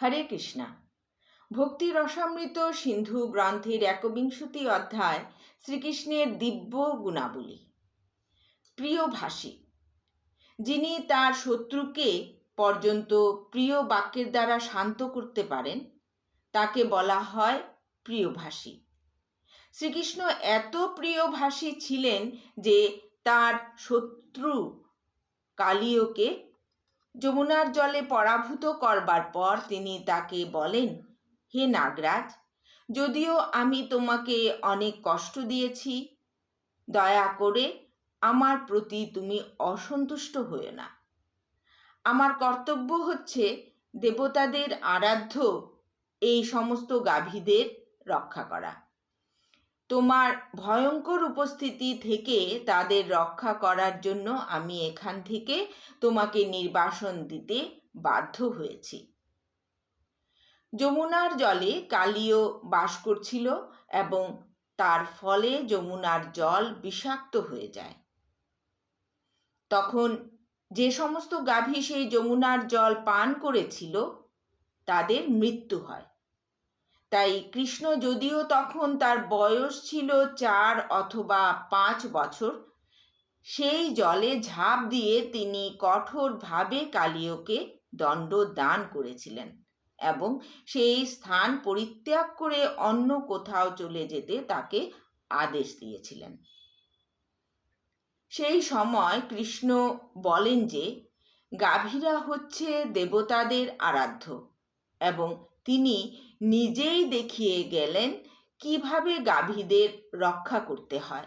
হরে কৃষ্ণা। ভক্তি রসামৃত সিন্ধু গ্রন্থের একবিংশতি অধ্যায় শ্রীকৃষ্ণের দিব্য গুণাবলী। প্রিয় ভাষী, যিনি তার শত্রুকে পর্যন্ত প্রিয় বাক্যের দ্বারা শান্ত করতে পারেন, তাকে বলা হয় প্রিয়ভাষী শ্রীকৃষ্ণ এত প্রিয়ভাষী ছিলেন যে তার শত্রু কালীয়কে যমুনার জলে পরাভূত করবার পর তিনি তাকে বলেন, হে নাগরাজ, যদিও আমি তোমাকে অনেক কষ্ট দিয়েছি, দয়া করে আমার প্রতি তুমি অসন্তুষ্ট হয়েও না। আমার কর্তব্য হচ্ছে দেবতাদের আরাধ্য, এই সমস্ত গাভীদের রক্ষা করা। তোমার ভয়ঙ্কর উপস্থিতি থেকে তাদের রক্ষা করার জন্য আমি এখান থেকে তোমাকে নির্বাসন দিতে বাধ্য হয়েছি। যমুনার জলে কালীয় বাস করছিল এবং তার ফলে যমুনার জল বিষাক্ত হয়ে যায়। তখন যে সমস্ত গাভী সেই যমুনার জল পান করেছিল, তাদের মৃত্যু হয়। তাই কৃষ্ণ যদিও তখন তার বয়স ছিল চার অথবা পাঁচ বছর, সেই জলে ঝাঁপ দিয়ে তিনি কঠোরভাবে কালীয়কে দণ্ড দান করেছিলেন এবং সেই স্থান পরিত্যাগ করে অন্য কোথাও চলে যেতে তাকে আদেশ দিয়েছিলেন। সেই সময় কৃষ্ণ বলেন যে, গাভীরা হচ্ছে দেবতাদের আরাধ্য এবং তিনি নিজেই দেখিয়ে গেলেন কীভাবে গাভীদের রক্ষা করতে হয়।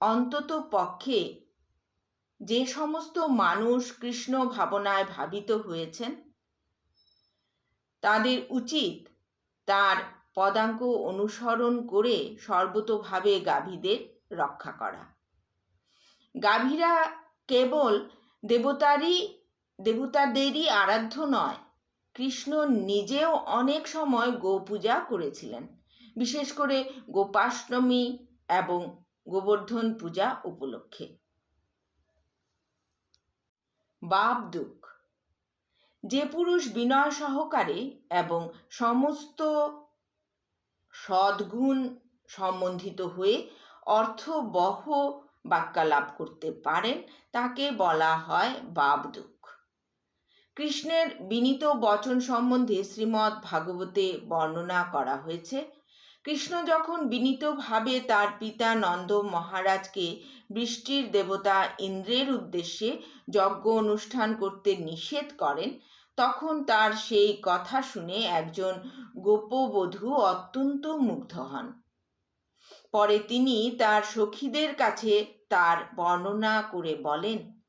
অন্তত পক্ষে যে সমস্ত মানুষ কৃষ্ণ ভাবনায় ভাবিত হয়েছেন, তাদের উচিত তার পদাঙ্ক অনুসরণ করে সর্বতোভাবে গাভীদের রক্ষা করা। গাভীরা কেবল দেবতারই, দেবতাদেরই আরাধ্য নয় কৃষ্ণ নিজেও অনেক সময় গোপূজা করেছিলেন। বিশেষ করে গোপাষ্টমী এবং গোবর্ধন পূজা উপলক্ষে। বাপ দুঃখ। যে পুরুষ বিনয় সহকারে এবং সমস্ত সদ্গুণ সম্বন্ধিত হয়ে অর্থবহ বাক্যালাপ করতে পারেন, তাকে বলা হয় বাপ দুঃখ। কৃষ্ণের বিনীত বচন সম্বন্ধে শ্রীমৎ ভাগবতে বর্ণনা করা হয়েছে। কৃষ্ণ যখন বিনীতভাবে তার পিতা নন্দ মহারাজকে বৃষ্টির দেবতা ইন্দ্রের উদ্দেশ্যে যজ্ঞ অনুষ্ঠান করতে নিষেধ করেন, তখন তার সেই কথা শুনে একজন গোপবধূ অত্যন্ত মুগ্ধ হন। পরে তিনি তার সখীদের কাছে তার বর্ণনা করে বলেন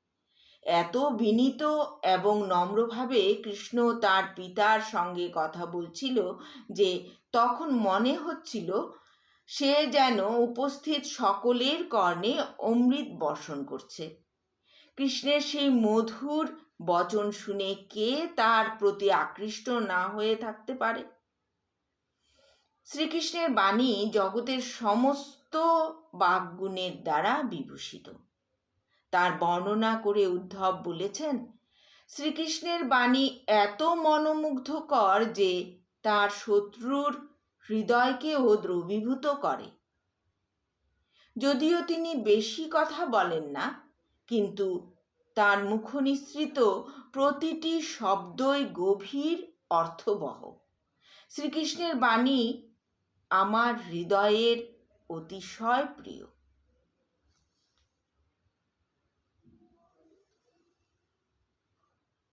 এত বিনীত এবং নম্রভাবে কৃষ্ণ তার পিতার সঙ্গে কথা বলছিল যে তখন মনে হচ্ছিল সে যেন উপস্থিত সকলের কর্ণে অমৃত বর্ষণ করছে। কৃষ্ণের সেই মধুর বচন শুনে কে তার প্রতি আকৃষ্ট না হয়ে থাকতে পারে? শ্রীকৃষ্ণের বাণী জগতের সমস্ত বাগগুণের দ্বারা বিভূষিত। তার বর্ণনা করে উদ্ধব বলেছেন, শ্রীকৃষ্ণের বাণী এত মনোমুগ্ধকর যে তার শত্রুর হৃদয়কেও দ্রবীভূত করে। যদিও তিনি বেশি কথা বলেন না, কিন্তু তার মুখনিসৃত প্রতিটি শব্দই গভীর অর্থবহ। শ্রীকৃষ্ণের বাণী আমার হৃদয়ের অতিশয় প্রিয়।